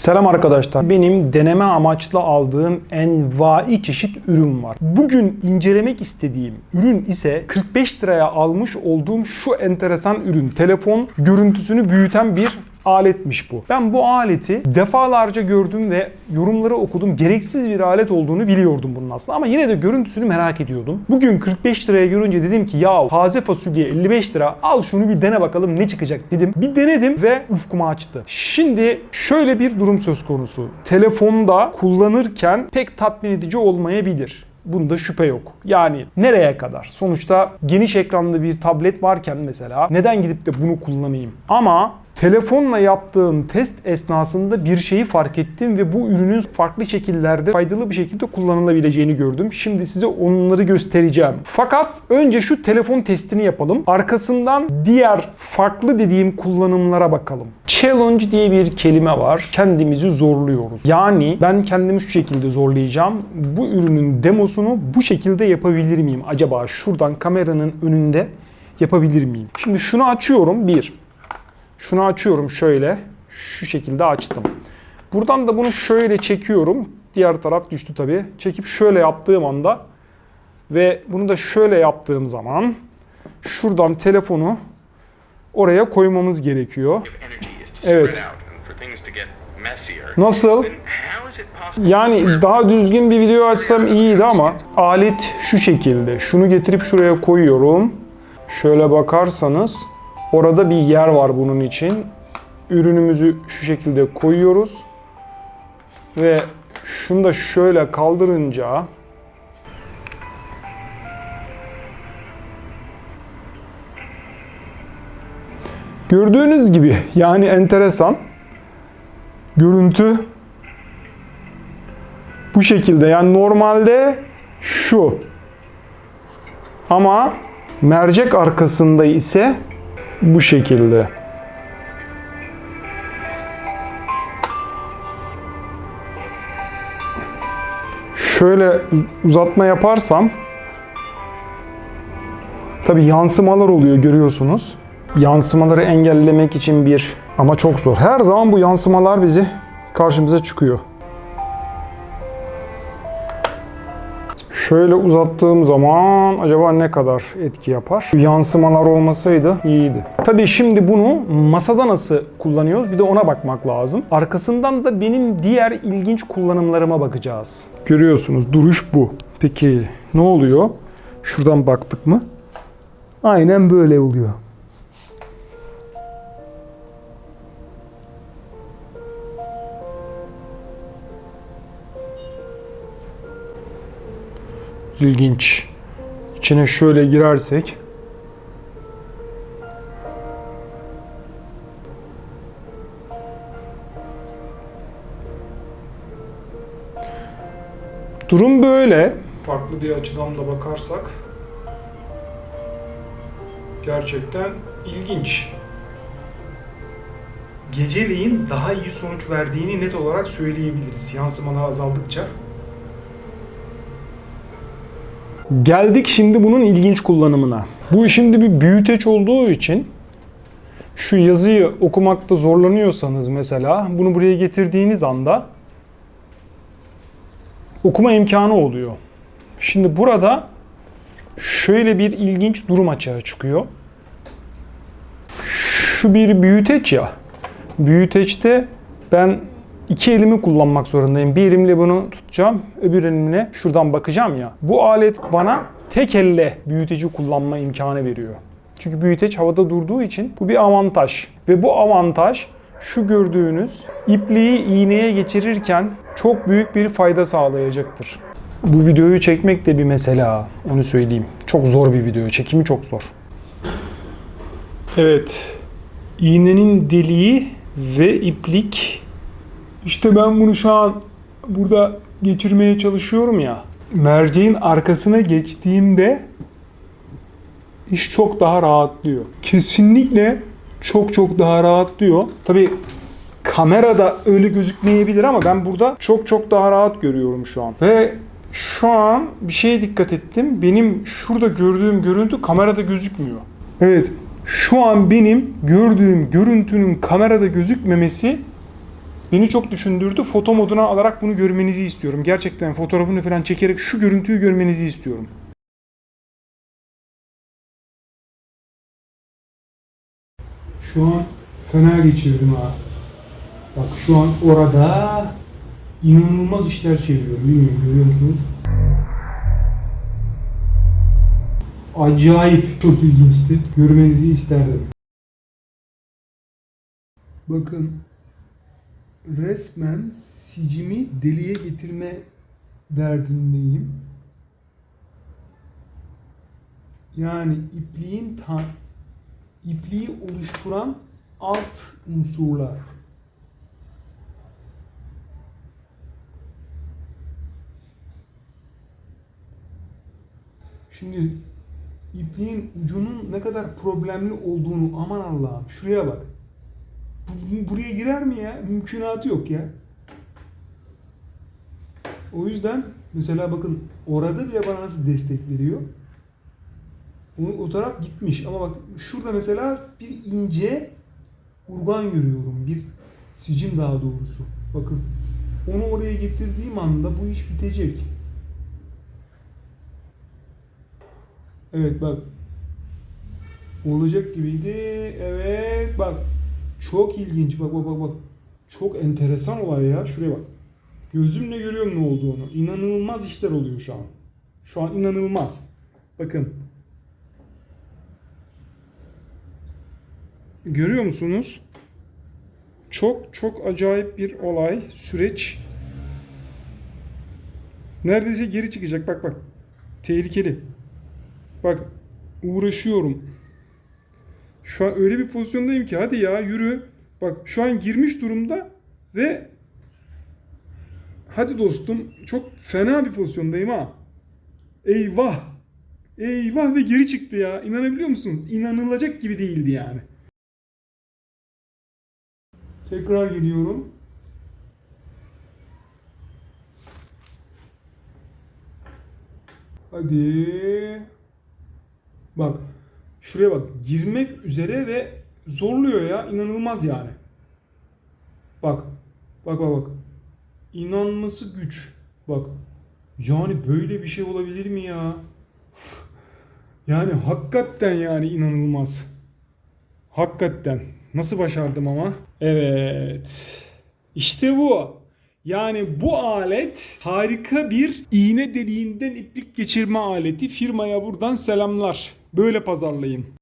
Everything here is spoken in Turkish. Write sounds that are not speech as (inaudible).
Selam arkadaşlar. Benim deneme amaçlı aldığım envai çeşit ürün var. Bugün incelemek istediğim ürün ise 45 liraya almış olduğum şu enteresan ürün. Telefon görüntüsünü büyüten bir aletmiş bu. Ben bu aleti defalarca gördüm ve yorumları okudum. Gereksiz bir alet olduğunu biliyordum bunun aslında ama yine de görüntüsünü merak ediyordum. Bugün 45 liraya görünce dedim ki ya taze fasulye 55 lira al şunu bir dene bakalım ne çıkacak dedim. Bir denedim ve ufkumu açtı. Şimdi şöyle bir durum söz konusu. Telefonda kullanırken pek tatmin edici olmayabilir. Bunda şüphe yok. Yani nereye kadar? Sonuçta geniş ekranlı bir tablet varken mesela neden gidip de bunu kullanayım? Ama telefonla yaptığım test esnasında bir şeyi fark ettim ve bu ürünün farklı şekillerde faydalı bir şekilde kullanılabileceğini gördüm. Şimdi size onları göstereceğim. Fakat önce şu telefon testini yapalım. Arkasından diğer farklı dediğim kullanımlara bakalım. Challenge diye bir kelime var. Kendimizi zorluyoruz. Yani ben kendimi şu şekilde zorlayacağım. Bu ürünün demosunu bu şekilde yapabilir miyim? Acaba şuradan kameranın önünde yapabilir miyim? Şimdi şunu açıyorum. Bir. Şunu açıyorum şöyle. Şu şekilde açtım. Buradan da bunu şöyle çekiyorum. Diğer taraf düştü tabii. Çekip şöyle yaptığım anda ve bunu da şöyle yaptığım zaman şuradan telefonu oraya koymamız gerekiyor. Evet. Nasıl? Yani daha düzgün bir video açsam iyiydi ama alet şu şekilde. Şunu getirip şuraya koyuyorum. Şöyle bakarsanız orada bir yer var bunun için. Ürünümüzü şu şekilde koyuyoruz. Ve şunu da şöyle kaldırınca Gördüğünüz gibi yani enteresan görüntü bu şekilde. Yani normalde şu. Ama mercek arkasında ise bu şekilde. Şöyle uzatma yaparsam tabi yansımalar oluyor görüyorsunuz. Yansımaları engellemek için bir ama çok zor. Her zaman bu yansımalar bizi karşımıza çıkıyor. Şöyle uzattığım zaman acaba ne kadar etki yapar? Yansımalar olmasaydı iyiydi. Tabii şimdi bunu masada nasıl kullanıyoruz bir de ona bakmak lazım. Arkasından da benim diğer ilginç kullanımlarıma bakacağız. Görüyorsunuz duruş bu. Peki ne oluyor? Şuradan baktık mı? Aynen böyle oluyor. İlginç. İçine şöyle girersek Durum böyle. Farklı bir açıdan da bakarsak gerçekten ilginç. Geceliğin daha iyi sonuç verdiğini net olarak söyleyebiliriz yansımalar azaldıkça. Geldik şimdi bunun ilginç kullanımına. Bu şimdi bir büyüteç olduğu için şu yazıyı okumakta zorlanıyorsanız mesela bunu buraya getirdiğiniz anda okuma imkanı oluyor. Şimdi burada şöyle bir ilginç durum açığa çıkıyor. Şu bir büyüteç ya. Büyüteçte ben iki elimi kullanmak zorundayım. Bir elimle bunu tutacağım, öbür elimle şuradan bakacağım ya. Bu alet bana tek elle büyüteci kullanma imkanı veriyor. Çünkü büyüteç havada durduğu için bu bir avantaj. Ve bu avantaj şu gördüğünüz ipliği iğneye geçirirken çok büyük bir fayda sağlayacaktır. Bu videoyu çekmek de bir mesele ha, onu söyleyeyim. Çok zor bir video, çekimi çok zor. Evet, iğnenin deliği ve iplik işte ben bunu şu an burada geçirmeye çalışıyorum ya. Merceğin arkasına geçtiğimde iş çok daha rahatlıyor. Kesinlikle çok çok daha rahatlıyor. Tabii kamerada öyle gözükmeyebilir ama ben burada çok çok daha rahat görüyorum şu an. Ve şu an bir şeye dikkat ettim. Benim şurada gördüğüm görüntü kamerada gözükmüyor. Evet. Şu an benim gördüğüm görüntünün kamerada gözükmemesi Beni çok düşündürdü. Foto moduna alarak bunu görmenizi istiyorum. Gerçekten fotoğrafını falan çekerek şu görüntüyü görmenizi istiyorum. Şu an fena geçirdim ha. Bak şu an orada inanılmaz işler çeviriyorum. Bilmiyorum görüyor musunuz? Acayip çok ilginçti. Görmenizi isterdim. Bakın resmen sicimi deliye getirme derdindeyim. Yani ipliğin ta ipliği oluşturan alt unsurlar. Şimdi ipliğin ucunun ne kadar problemli olduğunu aman Allah'ım şuraya bak. Bu- buraya girer mi ya? Mümkünatı yok ya. O yüzden mesela bakın orada bile bana nasıl destek veriyor. O, o taraf gitmiş ama bak şurada mesela bir ince urgan görüyorum. Bir sicim daha doğrusu. Bakın onu oraya getirdiğim anda bu iş bitecek. Evet bak. Olacak gibiydi. Evet bak. Çok ilginç. Bak bak bak bak. Çok enteresan olay ya. Şuraya bak. Gözümle görüyorum ne olduğunu. İnanılmaz işler oluyor şu an. Şu an inanılmaz. Bakın. Görüyor musunuz? Çok çok acayip bir olay, süreç. Neredeyse geri çıkacak. Bak bak. Tehlikeli. Bak uğraşıyorum. Şu an öyle bir pozisyondayım ki hadi ya yürü. Bak şu an girmiş durumda ve hadi dostum çok fena bir pozisyondayım ha. Eyvah. Eyvah ve geri çıktı ya. İnanabiliyor musunuz? İnanılacak gibi değildi yani. Tekrar geliyorum. Hadi. Bak. Şuraya bak. Girmek üzere ve zorluyor ya. İnanılmaz yani. Bak. Bak bak bak. İnanması güç. Bak. Yani böyle bir şey olabilir mi ya? (laughs) Yani hakikaten yani inanılmaz. Hakikaten. Nasıl başardım ama? Evet. İşte bu. Yani bu alet harika bir iğne deliğinden iplik geçirme aleti. Firmaya buradan selamlar. Böyle pazarlayın.